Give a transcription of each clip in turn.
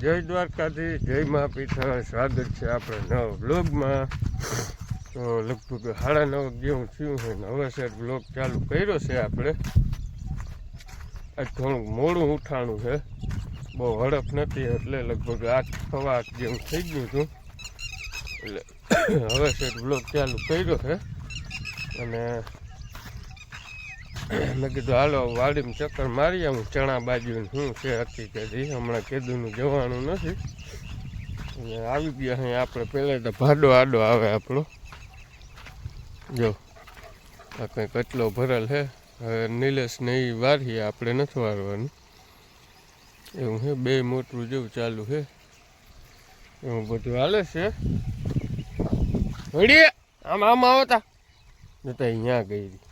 જય દ્વારકાથી જય મા પીઠા સ્વાગત છે આપણે નવ બ્લોગમાં તો લગભગ સાડા નવ જેવું થયું છે ને હવે બ્લોગ ચાલુ કર્યો છે આપણે. આજ થોડુંક મોડું ઉઠાણું છે. બહુ હડપ નથી એટલે લગભગ આઠ, સવા આઠ જેવું થઈ ગયું હતું. એટલે હવે સેટ બ્લોગ ચાલુ કર્યો છે. અને મેં કીધું, હાલો, વાડીમાં ચક્કર મારી આવું ચણા બાજુ શું છે હકીકત? ઈ હમણાં કીધું જવાનું નથી. આવી ગયા અહીં આપણે પહેલાં તો ભાડો આડો આવે આપણો. જો, આ કંઈક એટલો ભરેલ છે હવે નિલેશ ને એ વારીએ આપણે નથી વારવાનું. એવું છે બે મોટરું જેવું ચાલુ છે એવું બધું હાલે છે. વળીએ આમ આમ આવતા. નતા અહીંયા ગઈ રહી.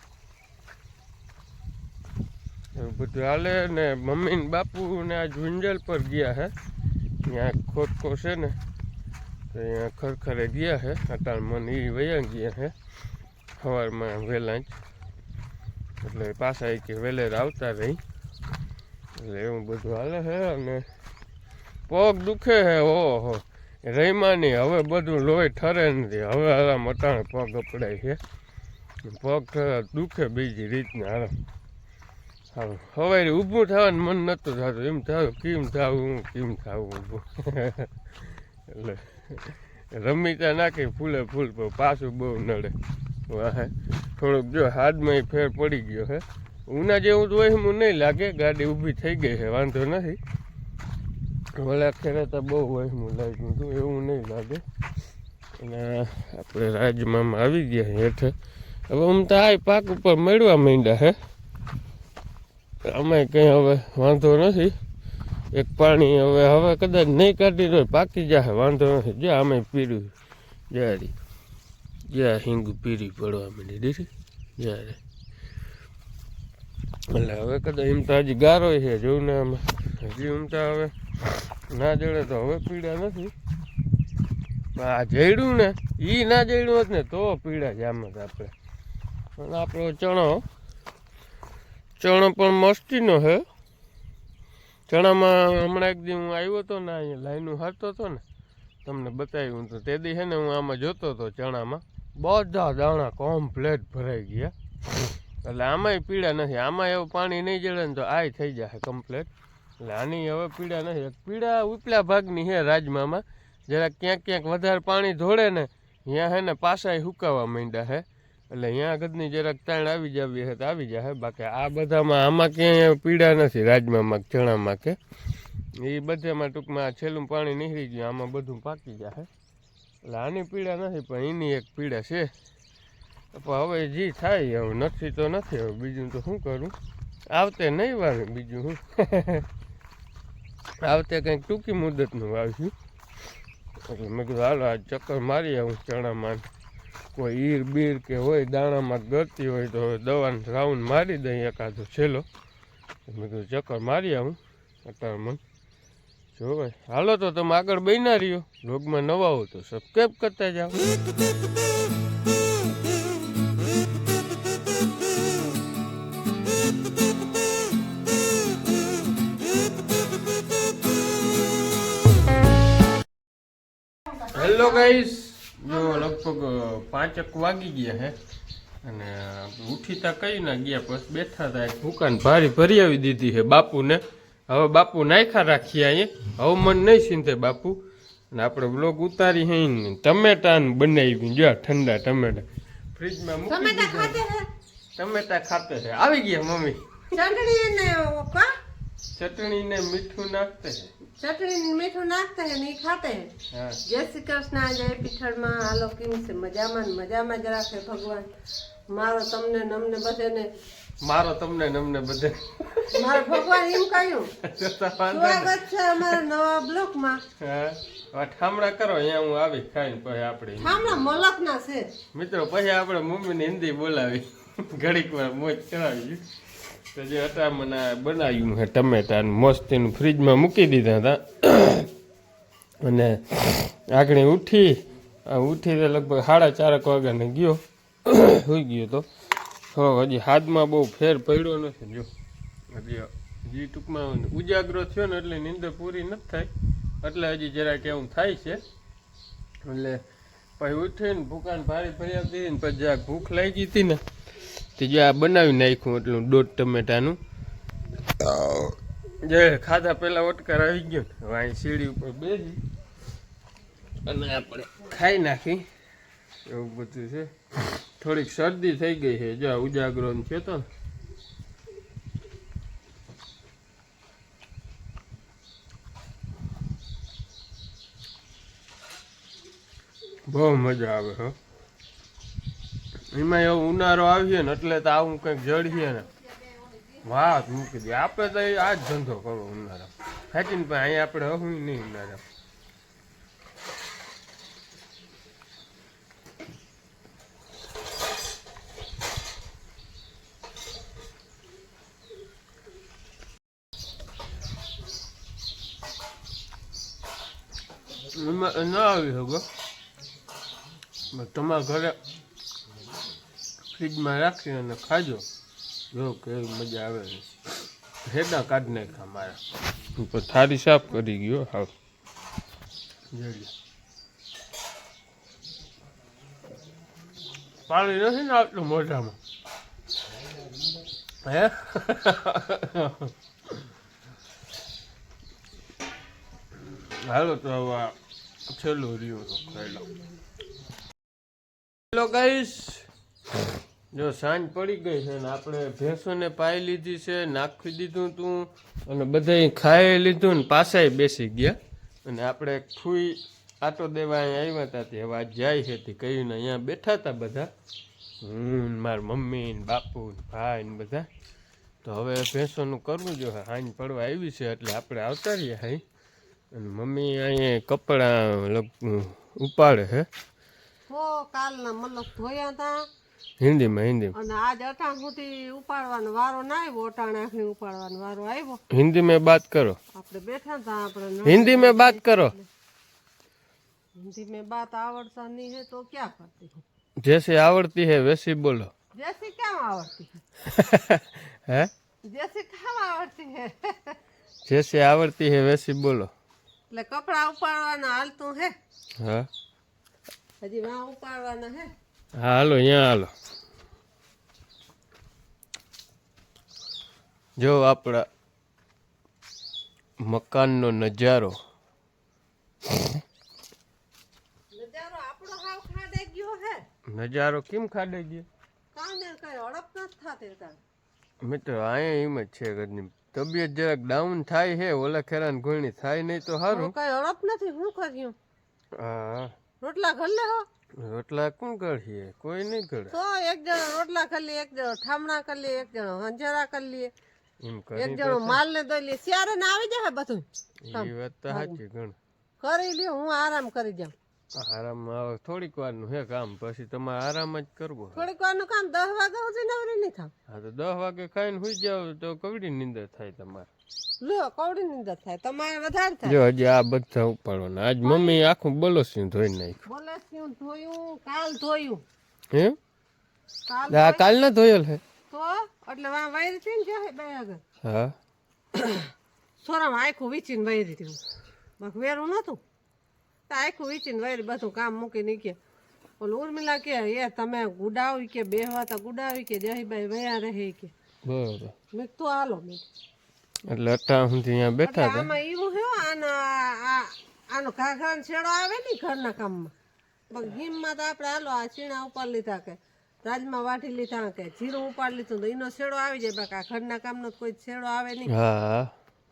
એવું બધું હાલે ને મમ્મી ને બાપુ ને આ ઝુંઝલ પર ગયા હે. ત્યાં ખોટકો છે ને, તો અહીંયા ખરખરે ગયા હે. અટાણ મને એ વયા ગયા હે. સવારમાં વહેલા જ. એટલે પાછા કે વહેલેર આવતા રહી. એટલે એવું બધું હાલે છે અને પગ દુખે હે, ઓહો. રહીમાની હવે બધું લોહી ઠરે નથી હવે આરામ અટાણે પગ અપડાય છે પગ દુખે બીજી રીતના આરામ હા હવે ઊભું થવાનું મન નહોતું થતું. એમ થયું કેમ થવું કેમ થવું ઊભું? એટલે રમીતા નાખી ફૂલે ફૂલ, પણ પાછું બહુ નડે. વાહ થોડુંક જો હાથમાં ફેર પડી ગયો, હે. ઉના જેવું તો વહેમું નહીં લાગે, ગાડી ઊભી થઈ ગઈ છે, વાંધો નથી. ઓલા ખેરે તો બહુ વહેમું લાગ્યું હતું, એવું નહીં લાગે. અને આપણે રાજમામાં આવી ગયા હેઠે. હવે આમ તો આ પાક ઉપર મેળવા માંડ્યા, હે. અમે કંઈ હવે વાંધો નથી. એક પાણી હવે હવે કદાચ નહીં કાઢી તો પાકી જાય વાંધો નથી. જે અમે પીડ્યું. જારી જ્યાં હિંગ પીરી પડવા માંડી, દીધી? જ્યારે. એટલે હવે કદાચ એમ તો હજી ગારો છે જોઉં ને આમાં. હજી એમ તો હવે ના જડે તો હવે પીડા નથી. આ જડ્યું ને એ ના જડ્યું હોત ને તો પીડા જ આમ જ આપણે. પણ આપણો ચણો ચણો પણ મસ્તીનો હે. ચણામાં હમણાં એક દી હું આવ્યો હતો ને અહીંયા લાઈનું હારતો હતો ને, તમને બતાવ્યું તો તે દી છે ને હું આમાં જોતો હતો ચણામાં. બધા દાણા કોમ્પ્લેટ ભરાઈ ગયા. એટલે આમાંય પીડા નથી, આમાં એવું પાણી નહીં જડે ને તો આય થઈ જશે કમ્પ્લેટ એટલે આની હવે પીડા નથી. પીડા ઉપલા ભાગની છે રાજમામાં. જરાક ક્યાંક ક્યાંક વધારે પાણી ધોળે ને, ત્યાં હે ને પાસાય સુકાવા માંડ્યા છે એટલે અહીંયા આગળની જરાક તાણ આવી જાવી હે તો આવી જાય બાકી આ બધામાં આમાં ક્યાંય પીડા નથી રાજમામાં, ચણામાં કે. એ બધામાં ટૂંકમાં છેલ્લું પાણી નીકળી ગયું, આમાં બધું પાકી જાય એટલે આની પીડા નથી, પણ એની એક પીડા છે. પણ હવે જે થાય, હવે નથી તો નથી, હવે બીજું તો શું કરું? આવતે નહીં વાવે બીજું શું આવતે કંઈક ટૂંકી મુદતનું વાવ્યું એટલે મેં કીધું, હાલો, આ ચક્કર મારી આવું ચણામાં. કોઈ ઈર બીર કે હોય, દાણામાં ગળતી હોય તો દવાનો રાઉન્ડ મારી દઈએ એકાદો છેલ્લો. મેં કીધું, ચક્કર મારી આવું. અત્યારે મને, જો ભાઈ, હાલો તો તમે આગળ બન્યા રહ્યો. રોગમાં નવા હો તો સબસ્ક્રાઈબ કરતા જાઓ. હેલો ગાઈસ જો લગભગ પાંચક વાગી ગયા હે. અને ઉઠી તા કઈ ના ગયા પછી બેઠા તા એક દુકાન ભારી ભરી આવી દીધી છે બાપુને. હવે બાપુ નાખ્યા રાખીએ અહીંયા. હવે મન નહીં સીંધે બાપુ. અને આપણે બ્લોગ ઉતારી હે ને ટમેટા ને બનાવી જો ઠંડા ટમેટા. ફ્રીજમાં મૂકી ટમેટા દીધા. ખાતે ટમેટા ખાતે છે આવી ગયા મમ્મી. ચટણી ને ચટણી ને મીઠું નાખતે છે ચટણી મીઠું નાખતા હે ને ઈ ખાતે હે. જય શ્રી કૃષ્ણ આજે પીઠળમાં. હાલો કેમ છે મજામાં મજામાં જ રાખે ભગવાન. મારો તમને નમને બધે બધાને. મારો તમને નમને બધે. મારો ભગવાન એમ કહ્યું. સ્વાગત છે અમારા નવા બ્લોકમાં. હા. આ ઠામડા કરો અહીંયા હું આવી ખાઈને પછી આપણે હમણાં મલકના છે. મિત્રો પછી આપણે મમ્મીને હિન્દી બોલાવી. ઘડીક વાર મોજ ચડાવી તો જે હતા મને બનાવ્યું છે ટમેટા મસ્તીનું, ફ્રીજમાં મૂકી દીધા હતા. અને આગળ ઉઠી ઉઠી તો લગભગ સાડા ચારક વાગ્યાને ગયો, હોઈ ગયો તો. હો હજી હાથમાં બહુ ફેર પડ્યો નથી, જો. હજી હજી ટૂંકમાં ઉજાગરો થયો ને એટલે નીંદર પૂરી નથી થાય. એટલે હજી જરાક એવું થાય છે. એટલે પછી ઉઠીને ભૂકાન ભારી ભરી આપી ને પછી જરાક ભૂખ લાગી હતી ને. તે જો આ બનાવી નાખ્યું એટલું દોઢ ટમેટાનું. જે ખાધા પહેલા ઓટકાર આવી ગયો ને હવે અહીં સીડી ઉપર બેસી. અને આપણે ખાઈ નાખી. એવું બધું છે. થોડીક શરદી થઈ ગઈ છે. જો ઉજાગરો છે તો બહુ મજા આવે હો. એમાં એવું ઉનાળો આવીએ ને એટલે તો આવું કંઈક જડીએ ને. વાત મૂકી દે. આપણે તો આ જ ધંધો કરવો ઉનાળા. ખેંચીને પણ અહીંયા આપણે હું નહીં ઉનાળા. ન આવી શકો તમારા ઘરે ફ્રીજમાં રાખી અને ખાજો. જો કેવી મજા આવે હેડા કાઢી નાખ્યા મારા. થાળી સાફ કરી ગયો હાવ. જોઈ પાણી નથી ને આટલું મોઢામાં? હે? હાલો તો હવે છેલ્લું રહ્યું તો ખાઈ લો હેલો ગાઈસ. જો સાંજ પડી ગઈ છે ને આપણે ભેંસોને પાઈ લીધી છે, નાખી દીધું તું અને બધાય ખાઈ લીધું ને પાછાય બેસી ગયા. અને આપણે ફૂઈ આટો દેવા અહીંયા આવ્યા હતા, તે હવે જાય છે, તે કહીને અહીંયા બેઠા હતા બધા. હું મારા મમ્મી ને બાપુ ને ભાઈ ને બધા. તો હવે ભેંસોનું કરવું જો, હાંજ પડવા આવી છે એટલે આપણે આવતા રહીએ હાઈ. અને મમ્મી અહીંયા કપડાં ઉપાડે છે કાલના મતલબ ધોયા હતા હિન્દીમાં હિન્દીમાં. અને આજ અટાણ સુધી ઉપાડવાનો વારો ના આવ્યો અટાણ આખી ઉપાડવાનો વારો આવ્યો. હિન્દી મેં બાત કરો. આપણે બેઠા હતા આપણે હિન્દી મેં બાત કરો. હિન્દી મેં બાત આવડતા નહીં હે તો ક્યાં કરતી હું આવડતી હે વેસી બોલો. જૈસી કેમ આવડતી હે? જેસી કેમ આવડતી હે? જેસી આવડતી હે વેસી બોલો. એટલે કપડા ઉપાડવાના હાલતું હે. હા. હજી વાં ઉપાડવાના હે? હાલો અહીંયા હાલો. જો આપણા મકાનનો નજારો. નજારો કેમ ખાડે ગયો? મિત્રો અહીંયા એમ જ છે ઘરની તબિયત જરાક ડાઉન થાય છે ઓલા ખેરાન ઘોણી થાય નહીં તો સારું. કઈ હડપ નથી હું કર્યું હા. રોટલા ઘરલે હો? રોટલા કોણ કરીએ કોઈ નહીં ગળે. તો એક જણો રોટલા કરી લે એક જણો ઠામણા કરી લે એક જણો હંજરા કરી લે એક જણો માલ ને દોઈ લે. સિયારે ને આવી જાય બધું એ વાત તો સાચી ગણ. કરી લે હું આરામ કરી જાઉં. આરામમાં આવે થોડીક વારનું હે કામ પછી તમારે આરામ જ કરવો થોડીક વારનું કામ દસ વાગે સુધી નવરી નહીં થાવ. હા તો દસ વાગે ખાઈને સુઈ જાવ તો કવડી નીંદર થાય તમારે. લો કવડી નીંદર થાય તમારે વધારે થાય. જો હજી આ બધા ઉપાડવાના. આજ મમ્મી આખું બોલોસિંહ ધોઈ નાખ્યું. બોલે શું ધોયું કાલ ધોયું. હે? કાલ કાલ ના ધોયેલ હે? તો એટલે વા વાયર હતી ને જાય બે આગળ હા. સોરામાં આખું વીચીને વાયરી હતી. વેરું નહોતું. તો આખું વીચીને વાયરી બધું કામ મૂકી નીકળ્યા ઓલું ઉર્મિલા કે એ તમે ગુડાવી કે બેહવા તો ગુડાવી કે જહીભાઈ વયા રહે કે. બરોબર. મેં તો હાલો મેં. એટલે અઠા સુધી અહીંયા બેઠા હતા? આમાં એવું હે આનો આનો ઘાઘરાનો છેડો આવે ને ઘરના કામમાં. પણ હિમમાં તો આપણે હાલો આ છીણા ઉપર લીધા કે રાજમાં વાટી લીધા કે જીરું ઉપાડ લીધું તો એનો છેડો આવી જાય. બાકી આ ઘરના કામનો કોઈ છેડો આવે નહીં. હા.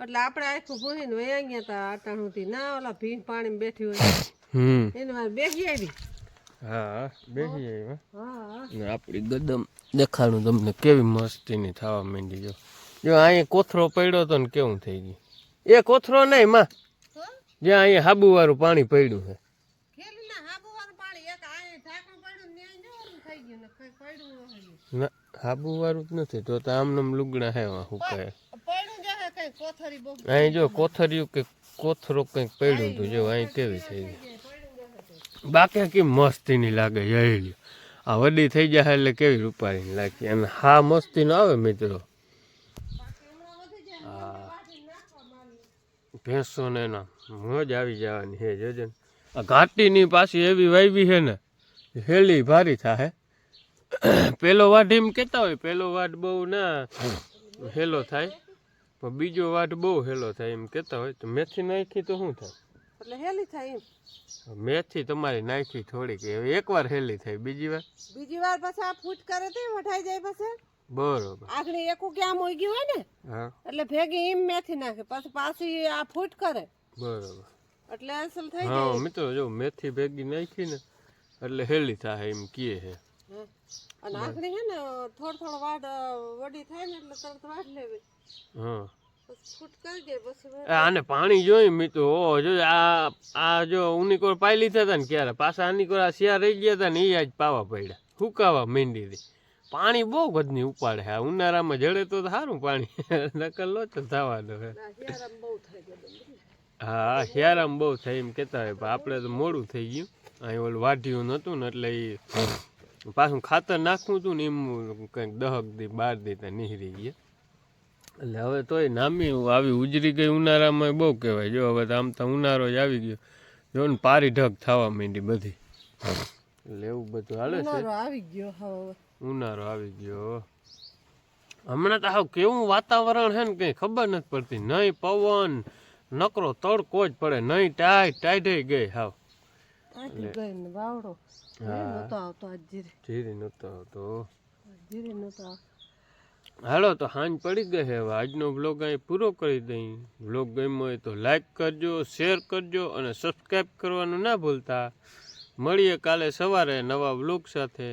એટલે આપણે આખું ભૂલીને વયા ગયા હતા અટાણુંથી. ના ઓલા ભી પાણી બેઠી હોય. હમ. એને વાર બેસી આવી. હા બેસી આવી હા. આપણી ગદમ દેખાડું તમને કેવી મસ્તીની થવા માંડી જો. જો અહીંયા કોથરો પડ્યો તો ને કેવું થઈ ગયું? એ કોથરો નહીં માં. જ્યાં અહીંયા હાબુ વાળું પાણી પડ્યું છે. ખેલીના હાબુવાળું પાણી એક આ ઢાંકણું પડ્યું ને ન્યાય જો ઓલું થઈ ગયું ને કઈ પડ્યું નથી ના હાબુ વાળું જ નથી. તો આમ આમનામ લુગડા હે હું પડ્યું જાય કઈ કોથરી બહુ અહીં જો કોથરિયું કે કોથરો કંઈક પડ્યું હતું જો અહીં કેવી થઈ બાકી કેમ મસ્તીની લાગે જઈ આ વડી થઈ જાય એટલે કેવી રૂપારીની લાગે. અને હા મસ્તી નો આવે મિત્રો. ભેંસોને એના મોજ આવી જવાની હે જોજો ને. આ ઘાટીની પાછી એવી વાવી છે ને હેલી ભારી થાય પેલો વાઢ એમ કહેતા હોય પેલો વાઢ બહુ ના હેલો થાય. પણ બીજો વાટ બહુ હેલો થાય એમ કહેતા હોય તો મેથી નાખી તો શું થાય? એટલે હેલી થાય એમ. મેથી તમારી નાખી થોડીક એકવાર હેલી થાય બીજી વાર? બીજી વાર પછી આ ફૂટ કરે તો વઢાઈ જાય પછી. બરોબર. આગળ એકું ક્યાં મોઈ ગયું હોય ને? એટલે ભેગી એમ મેથી નાખે પછી પાછી આ ફૂટ કરે. બરોબર. એટલે અસલ થઈ હા જાય. મિત્રો જો મેથી ભેગી નાખી ને એટલે હેલી થાય એમ કીએ હા. અને આગળ હે ને થોડ થોડ વાડ વડી થાય ને એટલે તરત વાડ લેવી. હા. ફૂટ કરી જાય પછી આને પાણી જોઈ મિત્રો જો આ આ જો ઉનીકોર પાઈ લીધા હતા ને ક્યારે? પાછા આનીકોર આ શિયા રહી ગયા હતા ને એ આજ પાવા પડ્યા. હુકાવા મીંડી હતી પાણી બહુ ગજની ઉપાડે આ ઉનાળામાં જડે તો સારું પાણી. નકલ તો થવાનું હે હા હેરામ બહુ થાય એમ કહેતા હોય આપણે તો મોડું થઈ ગયું. અહીં ઓલું વાઢ્યું નહોતું ને એટલે એ પાછું ખાતર નાખવું હતું ને એમ કંઈક દહક દી બાર દી ત્યાં નીહરી ગયા. એટલે હવે તોય નામી આવી ઉજરી ગઈ ઉનાળામાં બહુ કહેવાય. જો હવે તો આમ તો ઉનાળો જ આવી ગયો. જો ને પારી ઢગ થવા માંડી બધી. એટલે એવું બધું હાલે છે. આવી ગયો ઉનાળો આવી ગયો. હમણાં તો હાવ કેવું વાતાવરણ છે ને કંઈ ખબર નથી પડતી. નહીં પવન નકરો તડકો જ પડે. નહીં ટાઈ ટાઈટ ગઈ હાવ. આટી ગઈ ને વાવડો નતો આવતો આજ જીરે જીરી નતો આવતો જીરે નતો હાલો તો હાંજ પડી ગઈ છે. હવે આજનો બ્લોગ અહીં પૂરો કરી દઈ. બ્લોગ ગમ્યો હોય તો લાઈક કરજો શેર કરજો અને સબસ્ક્રાઈબ કરવાનું ના ભૂલતા. મળીએ કાલે સવારે નવા બ્લોગ સાથે.